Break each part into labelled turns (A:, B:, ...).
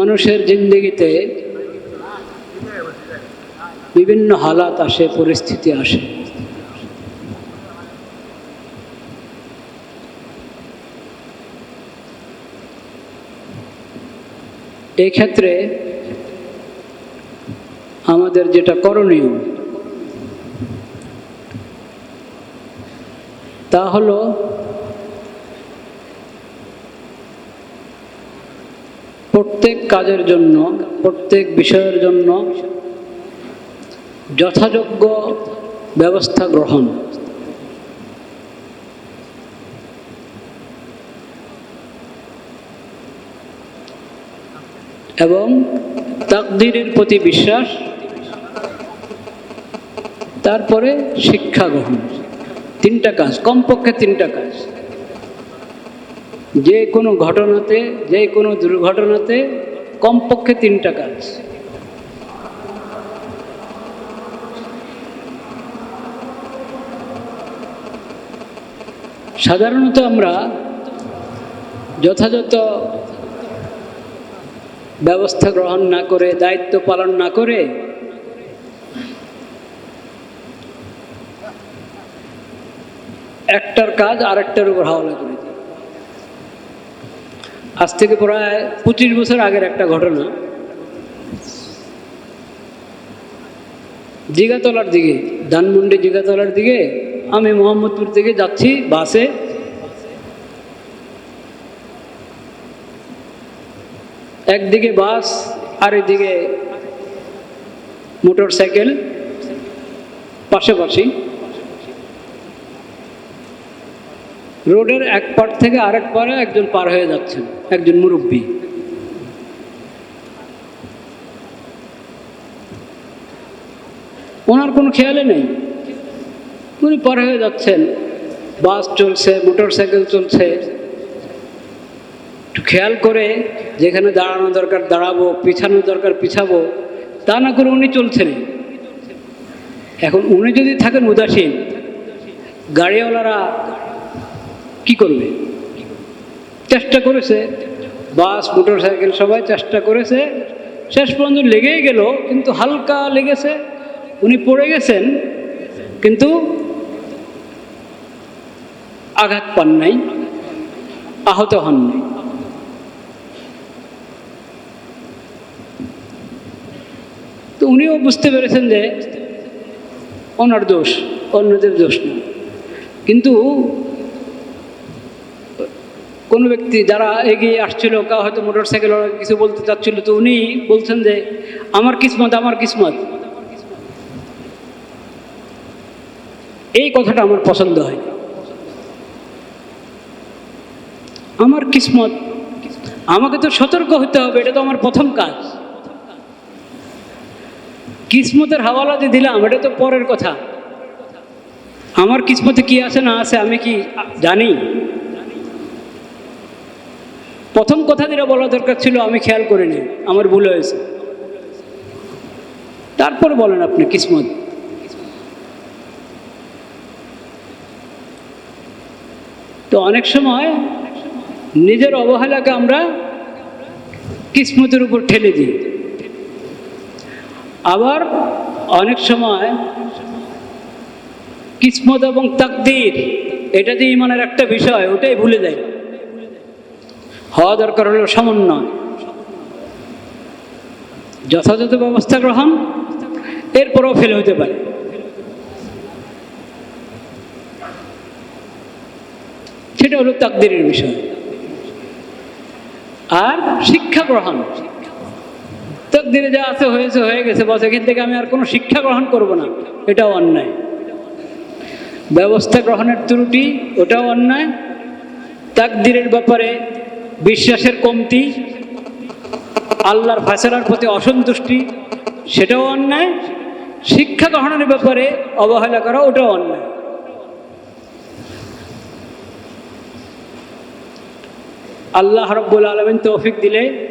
A: মানুষের জিন্দগিতে বিভিন্ন হালাত আসে পরিস্থিতি আসে। এই ক্ষেত্রে আমাদের যেটা করণীয় তা হলো প্রত্যেক কাজের জন্য, প্রত্যেক বিষয়ের জন্য যথাযোগ্য ব্যবস্থা গ্রহণ। এবং তাকদিরের প্রতি বিশ্বাস, তারপরে শিক্ষা গ্রহণ। তিনটা কাজ, কমপক্ষে তিনটা কাজ। যে কোনো ঘটনাতে, যে কোনো দুর্ঘটনাতে কমপক্ষে তিনটা কাজ। সাধারণত আমরা যথাযথ ব্যবস্থা গ্রহণ না করে, দায়িত্ব পালন না করে একটার কাজ আরেকটার উপর হাওলা আজ থেকে প্রায় পঁচিশ বছর আগের একটা ঘটনা। জিগাতলার দিকে, ধানমন্ডি জিগাতলার দিকে আমি মোহাম্মদপুর থেকে যাচ্ছি বাসে। একদিকে বাস আর এদিকে মোটর সাইকেল পাশাপাশি। রোডের এক পার থেকে আরেক পারে একজন পার হয়ে যাচ্ছেন। একজন মুরব্বী। ওনার কোনো খেয়ালে নেই। উনি পার হয়ে যাচ্ছেন। বাস চলছে মোটর সাইকেল চলছে খেয়াল করে যেখানে দাঁড়ানো দরকার দাঁড়াবো, পিছানো দরকার পিছাবো, তা না করে উনি চলছেন। এখন উনি যদি থাকেন উদাসীন, গাড়িওয়ালারা কি করবে? চেষ্টা করেছে। বাস মোটর সাইকেল সবাই চেষ্টা করেছে। শেষ পর্যন্ত লেগেই গেল, কিন্তু হালকা লেগেছে। উনি পড়ে গেছেন, কিন্তু আঘাত পান নাই, আহত হন নাই। তো উনিও বুঝতে পেরেছেন যে ওনার দোষ, অন্যদের দোষ না। কিন্তু কোনো ব্যক্তি যারা এগিয়ে আসছিল, কাউ হয়তো মোটর সাইকেল কিছু বলতে চাচ্ছিল, তো উনি বলছেন যে, আমার কিসমত আমার কিসমত। এই কথাটা আমার পছন্দ হয়। আমার কিসমত, আমাকে তো সতর্ক হতে হবে, এটা তো আমার প্রথম কাজ। কিসমতের হাওয়ালা যে দিলাম, এটা তো পরের কথা। আমার কিসমতে কি আছে, না আছে, আমি কি জানি? প্রথম কথা যেটা বলা দরকার ছিল, আমি খেয়াল করিনি, আমার ভুল হয়েছে। তারপর বলেন আপনি, কিসমত। তো অনেক সময় নিজের অবহেলাকে আমরা কিসমতের উপর ঠেলে দিই। আবার অনেক সময় কিসমত এবং তাকদির, এটা যে ইমানের একটা বিষয়, ওটাই ভুলে যায় হওয়া দরকার হলো সমন্বয় যথাযথ ব্যবস্থা গ্রহণ, এরপরেও ফেল হতে পারে। সেটা হলো তাকদিরের বিষয়। আর শিক্ষা গ্রহণ। তাকদিরে যা আছে হয়েছে, হয়ে গেছে, বস, এখান থেকে আমি আর কোনো শিক্ষা গ্রহণ করব না। এটাও অন্যায়। ব্যবস্থা গ্রহণের ত্রুটি, ওটাও অন্যায়। তাকদিরের ব্যাপারে বিশ্বাসের কমতি, আল্লাহর ফাঁসলার প্রতি অসন্তুষ্টি, সেটাও অন্যায়। শিক্ষা গ্রহণের ব্যাপারে অবহেলা করা, ওটাও অন্যায়। আল্লাহ রব্বুল আলমিন তৌফিক দিলে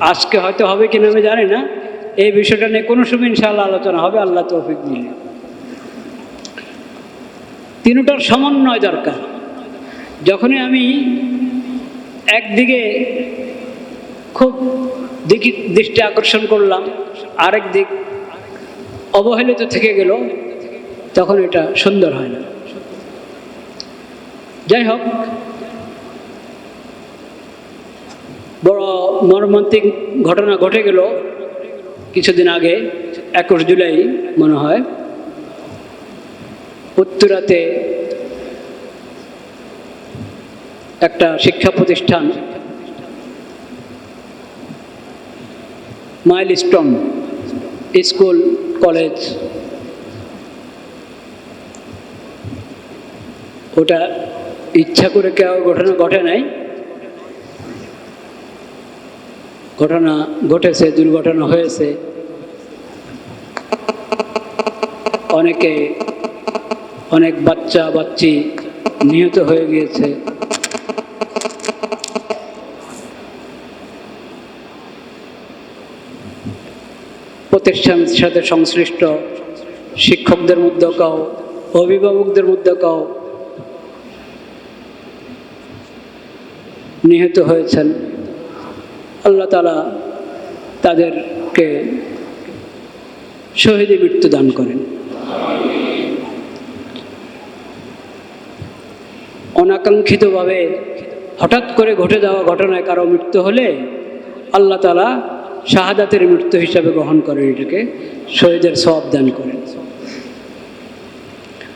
A: আজকে হয়তো হবে কিনা আমি জানি না। এই বিষয়টা নিয়ে কোনো সময় ইনশাআল্লাহ আলোচনা হবে, আল্লাহ তৌফিক দিলে। তিনটার সমন্বয় দরকার। যখনই আমি একদিকে খুব দিকে, দৃষ্টি আকর্ষণ করলাম, আরেক দিক অবহেলিত থেকে গেল, তখন এটা সুন্দর হয় না। যাই হোক, বড় মর্মান্তিক ঘটনা ঘটে গেল কিছুদিন আগে, একুশ জুলাই মনে হয়। উত্তরাতে একটা শিক্ষা প্রতিষ্ঠান, মাইলস্টোন স্কুল, কলেজ। ওটা ইচ্ছা করে কেউ ঘটনা ঘটে নাই। ঘটনা ঘটেছে, দুর্ঘটনা হয়েছে। অনেকে অনেক বাচ্চা বাচ্চি নিহত হয়ে গিয়েছে। প্রতিষ্ঠানের সাথে সংশ্লিষ্ট শিক্ষকদের মধ্যে কাও, অভিভাবকদের মধ্যে কাও নিহত হয়েছেন। আল্লাহ তালা তাদেরকে শহীদে মৃত্যু দান করেন। অনাকাঙ্ক্ষিতভাবে হঠাৎ করে ঘটে যাওয়া ঘটনায় কারও মৃত্যু হলে আল্লাহ তালা শাহাদাতের মৃত্যু হিসাবে গ্রহণ করেন এটাকে, শহীদের সব দান করেন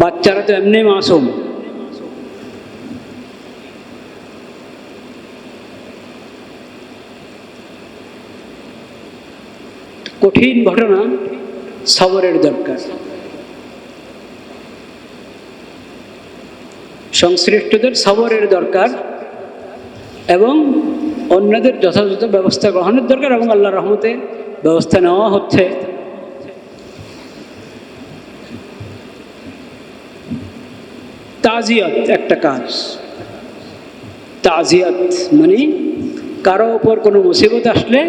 A: বাচ্চারা তো এমনি মাসুম। কঠিন ঘটনা, সবরের দরকার। সংশ্লিষ্টদের সবরের দরকার এবং অন্যদের যথাযথ ব্যবস্থা গ্রহণের দরকার এবং আল্লাহ রহমতে ব্যবস্থা নেওয়া হচ্ছে। তাজিয়াত একটা কাজ। তাজিয়াত মানে কারও ওপর কোনো মুসিবত আসলে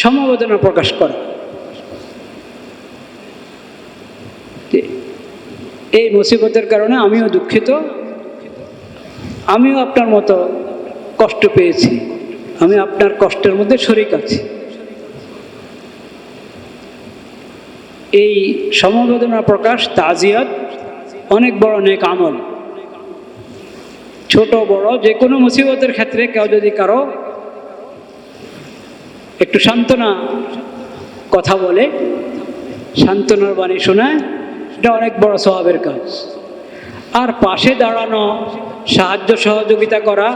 A: সমবেদনা প্রকাশ করা। এই মুসিবতের কারণে আমিও দুঃখিত। আমিও আপনার মতো কষ্ট পেয়েছি। আমি আপনার কষ্টের মধ্যে শরিক আছি। এই সমবেদনা প্রকাশ, তাজিয়াত অনেক বড় নেক আমল। ছোট, বড় যে কোনো মুসিবতের ক্ষেত্রে কেউ যদি কারও একটু সান্ত্বনা কথা বলে, সান্ত্বনার বাণী শোনায় এটা অনেক বড় স্বভাবের কাজ। আর পাশে দাঁড়ানো, সাহায্য সহযোগিতা করা,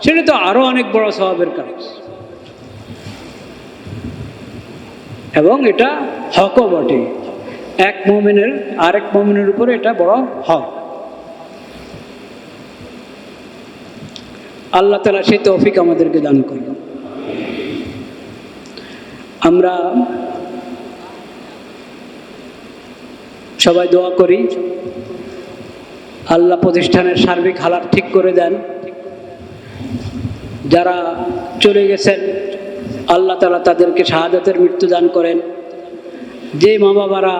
A: সেটা তো আরও অনেক বড় স্বভাবের কাজ। এবং এটা হকও বটে। এক মোমেনের, আরেক মোমেনের উপরে এটা বড় হক। আল্লাহ তালা সেই তৌফিক আমাদেরকে দান করল আমরা সবাই দোয়া করি। আল্লাহ প্রতিষ্ঠানের সার্বিক হালাত ঠিক করে দেন। যারা চলে গেছেন, আল্লাহ তালা তাদেরকে শাহাদাতের মৃত্যু দান করেন। যে মা বাবারা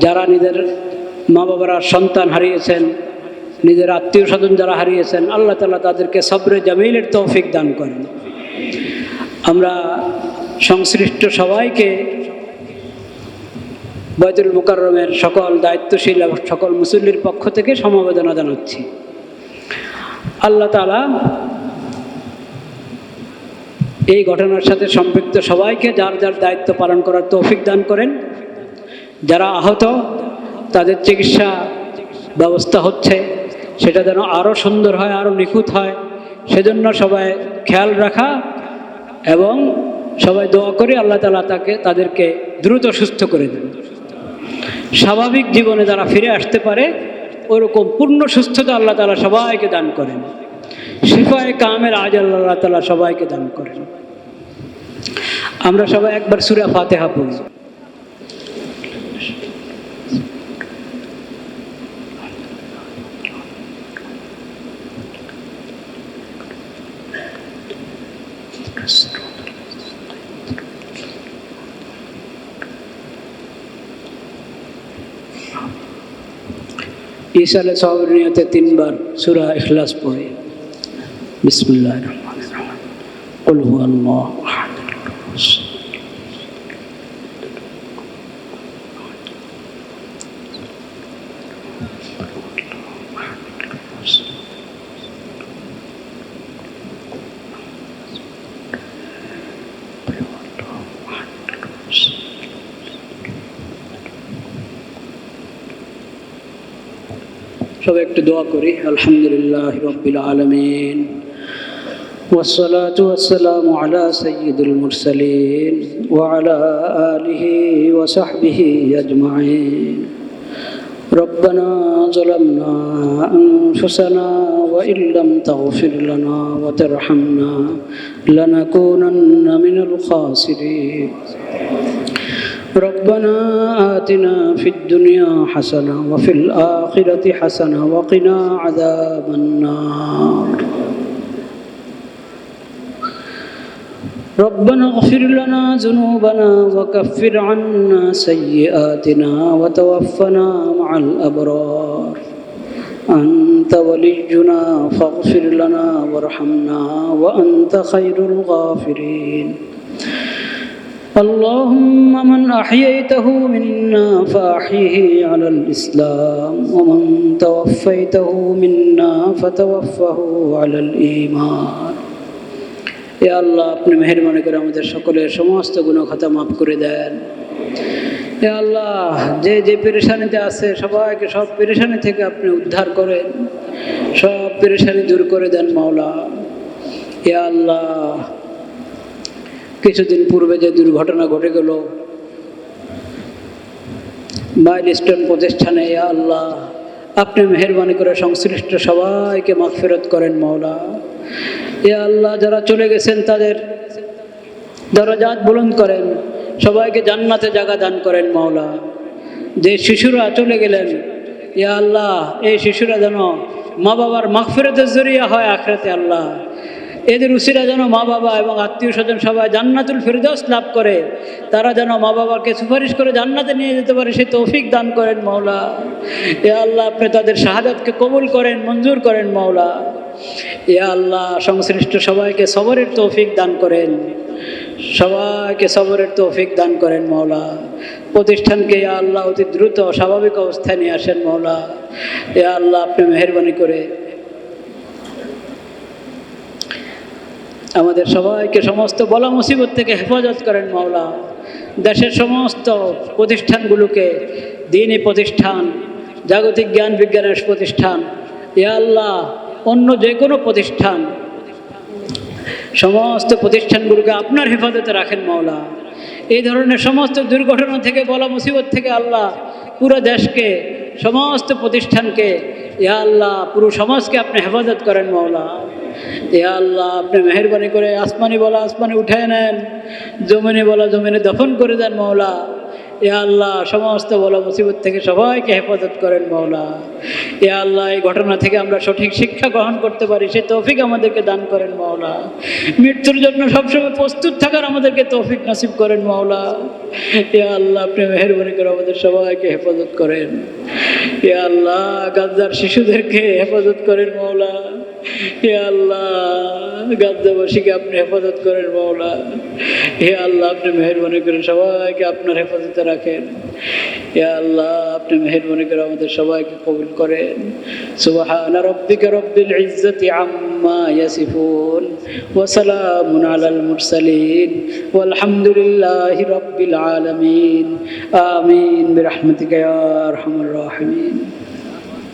A: যারা নিজের মা বাবারা সন্তান হারিয়েছেন, নিজের আত্মীয় স্বজন যারা হারিয়েছেন, আল্লাহ তালা তাদেরকে সবরে জামিলের তৌফিক দান করেন। আমরা সংশ্লিষ্ট সবাইকে বৈদুল মুকাররমের সকল দায়িত্বশীল এবং সকল মুসল্লির পক্ষ থেকে সমবেদনা জানাচ্ছি। আল্লাহ তালা এই ঘটনার সাথে সম্পৃক্ত সবাইকে যার যার দায়িত্ব পালন করার তৌফিক দান করেন। যারা আহত, তাদের চিকিৎসা ব্যবস্থা হচ্ছে। সেটা যেন আরও সুন্দর হয় আরও নিখুঁত হয়। সেজন্য সবাই খেয়াল রাখা এবং সবাই দোয়া করে আল্লাহ তালা তাকে, তাদেরকে দ্রুত সুস্থ করে দেন। স্বাভাবিক জীবনে যারা ফিরে আসতে পারে, ওরকম পূর্ণ সুস্থতা আল্লাহ তালা সবাইকে দান করেন। শিফায় কামের আজ আল্লাহ তালা সবাইকে দান করেন। আমরা সবাই একবার সুরা ফাতেহা পড়ি। ঈসালে সবের নিয়তে তিনবার সুরা ইখলাস পড়ে। বিসমুল্লাহ রহমান রহিম। সবাই একটু দোয়া করি আলহামদুলিল্লাহ রব্বিল আলমিন والصلاة والسلام على سيد المرسلين وعلى آله وصحبه أجمعين ربنا ظلمنا أنفسنا وإن لم تغفر لنا وترحمنا لنكونن من الخاسرين ربنا آتنا في الدنيا حسنة وفي الآخرة حسنة وقنا عذاب النار. ربنا اغفر لنا ذنوبنا وكفر عنا سيئاتنا وتوفنا مع الأبرار. أنت ولينا فاغفر لنا وارحمنا وأنت خير الغافرين. اللهم من أحييته منا فأحيه على الإسلام ومن توفيته منا فتوفه على الإيمان এ আল্লাহ আপনি মেহরবানি করে আমাদের সকলের সমস্ত গুণখাতা মাফ করে দেন এ আল্লাহ যে যে পেরেশানিতে আছে সবাইকে সব পেরেশানি থেকে আপনি উদ্ধার করেন সব পেরেশানি দূর করে দেন মাওলা এ আল্লাহ কিছুদিন পূর্বে যে দুর্ঘটনা ঘটে গেল মাইল স্টোন প্রতিষ্ঠানে, ইয়া আল্লাহ, আপনি মেহরবানি করে সংশ্লিষ্ট সবাইকে মাগফিরত করেন মাওলা। ইয়া আল্লাহ, যারা চলে গেছেন তাদের যারা দরজাত বুলন্দ করেন, সবাইকে জান্নাতে জায়গা দান করেন মাওলা। যে শিশুরা চলে গেলেন, ইয়া আল্লাহ, এই শিশুরা যেন মা বাবার মাগফিরতের জরিয়া হয় আখরাতে আল্লাহ। এদের উসিরা যেন মা বাবা এবং আত্মীয় স্বজন সবাই জান্নাতুল ফেরদৌস লাভ করে, তারা যেন মা বাবাকে সুপারিশ করে জান্নাতে নিয়ে যেতে পারে সে তৌফিক দান করেন মাওলা। এ আল্লাহ, আপনি তাদের শাহাদাতকে কবুল করেন, মঞ্জুর করেন মাওলা। এ আল্লাহ, সংশ্লিষ্ট সবাইকে সবরের তৌফিক দান করেন। সবাইকে সবরের তৌফিক দান করেন মৌলা প্রতিষ্ঠানকে আল্লাহ, অতি দ্রুত স্বাভাবিক অবস্থায় নিয়ে আসেন মৌলা এ আল্লাহ, আপনি মেহরবানি করে আমাদের সবাইকে সমস্ত বলা মুসিবত থেকে হেফাজত করেন মাওলা। দেশের সমস্ত প্রতিষ্ঠানগুলোকে দিনই প্রতিষ্ঠান, জাগতিক জ্ঞান বিজ্ঞানের প্রতিষ্ঠান, ইয়া আল্লাহ, অন্য যে কোনো প্রতিষ্ঠান, সমস্ত প্রতিষ্ঠানগুলোকে আপনার হেফাজতে রাখেন মাওলা। এই ধরনের সমস্ত দুর্ঘটনা থেকে, বলা মুসিবত থেকে আল্লাহ পুরো দেশকে, সমস্ত প্রতিষ্ঠানকে, ইয়া আল্লাহ, পুরো সমাজকে আপনি হেফাজত করেন মাওলা। ইয়া আল্লাহ, আপনি মেহরবানি করে আসমানি বলা আসমানি উঠায় নেন, জমিনে বলা জমিনে দফন করে দেন মাওলা। এ আল্লাহ, সমস্ত বলা মুসিবত থেকে সবাইকে হেফাজত করেন মাওলা। এ আল্লাহ, এই ঘটনা থেকে আমরা সঠিক শিক্ষা গ্রহণ করতে পারি সে তৌফিক আমাদেরকে দান করেন মাওলা। মৃত্যুর জন্য সবসময় প্রস্তুত থাকার আমাদেরকে তৌফিক নাসিব করেন মাওলা। এ আল্লাহ, আপনি মেহরবানি করে আমাদের সবাইকে হেফাজত করেন। এ আল্লাহ, গাদ্দার শিশুদেরকে হেফাজত করেন মাওলা। হে আল্লাহ, গাদ্দাবাসীকে আপনি হেফাজত করেন মাওলা। হে আল্লাহ, আপনি মেহরবানি করে সবাইকে আপনার হেফাজতে রাখেন। হে আল্লাহ, আপনি মেহরবানি করে আমাদের সবাইকে কবুল করেন। সুবহান রব্বিকা রব্বিল ইজ্জতি ইয়াসিফুন, ওয়া সালামুন আলাল মুরসালিন, ওয়ালহামদুলিল্লাহি রব্বিল আলামিন। আমিন, বিরহমাতিকা ইয়া আরহামার রাহিমিন।